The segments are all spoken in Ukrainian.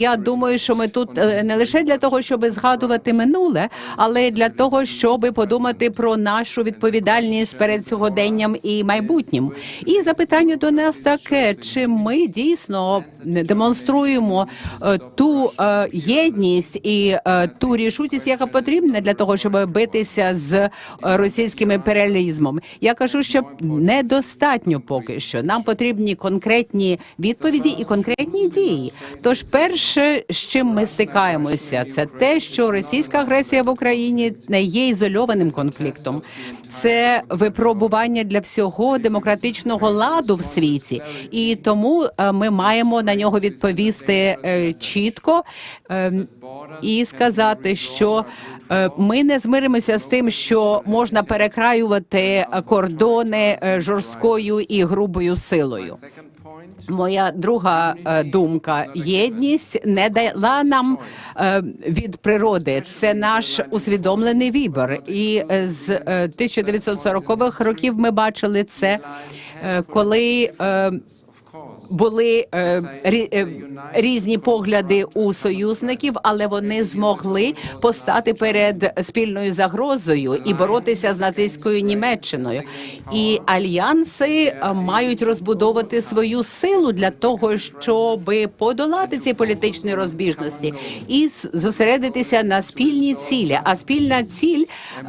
Я думаю, що ми тут е, не лише для того, щоб згадувати минуле, але для того, щоб подумати про нашу відповідальність перед сьогоденням і майбутнім. І запитання до нас таке: чи ми дійсно демонструємо е, ту е, єдність і ту рішучість, яка потрібна для того, щоб битися з російським імперіалізмом? Я кажу, що недостатньо поки що. Нам потрібні конкретні відповіді і конкретні дії. Тож, перше, з чим ми стикаємося, це те, що російська агресія в Україні не є ізольованим конфліктом. Це випробування для всього демократичного ладу в світі, і тому е, ми маємо на нього відповісти е, чітко е, і сказати, що е, ми не змиримося з тим, що можна перекраювати кордони жорсткою і грубою силою. Моя друга е, думка єдність не дала нам е, від природи. Це наш усвідомлений вибір. І е, з е, 1940-х років ми бачили це, коли були е, е, різні погляди у союзників, але вони змогли постати перед спільною загрозою і боротися з нацистською Німеччиною. І альянси е, мають розбудовувати свою силу для того, щоб подолати ці політичні розбіжності і зосередитися на спільній цілі. А спільна ціль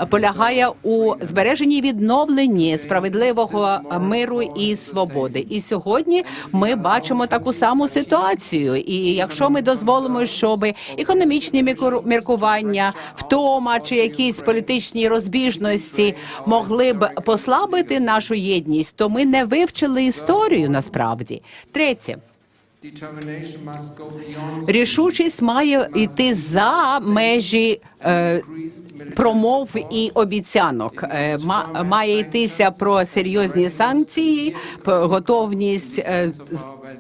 полягає у збереженні відновленні справедливого миру і свободи. І сьогодні ми бачимо таку саму ситуацію. І якщо ми дозволимо, щоб економічні міркування, втома чи якісь політичні розбіжності могли б послабити нашу єдність, то ми не вивчили історію насправді. Третє. Рішучість має йти за межі промов і обіцянок. Е, ма- має йтися про серйозні санкції, готовність е,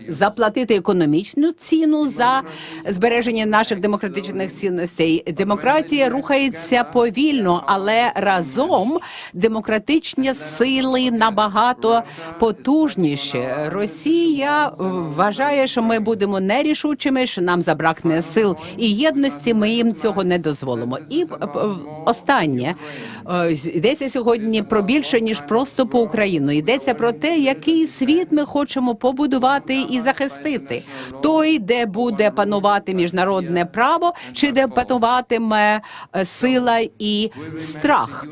заплатити економічну ціну за збереження наших демократичних цінностей. Демократія рухається повільно, але разом демократичні сили набагато потужніші. Росія вважає, що ми будемо нерішучими, що нам забракне сил і єдності. Ми їм цього не дозволимо. І е, останнє е, йдеться сьогодні про більше ніж просто по Україну. Йдеться про те, який світ ми хочемо побудувати і захистити. Той, де буде панувати міжнародне право, чи де пануватиме е, сила і страх.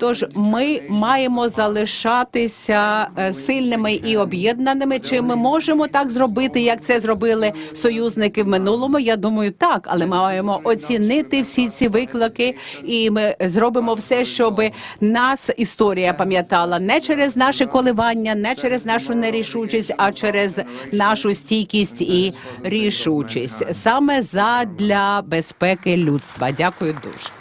Тож ми маємо залишатися сильними і об'єднаними. Чи ми можемо так зробити, як це зробили союзники в минулому? Я думаю, так, але маємо оцінити всі ці виклики, і ми зробимо все, щоб нас історія пам'ятала не через наше коливання, не через нашу нерішучість, а через нашу стійкість і рішучість саме задля безпеки людства. Дякую дуже.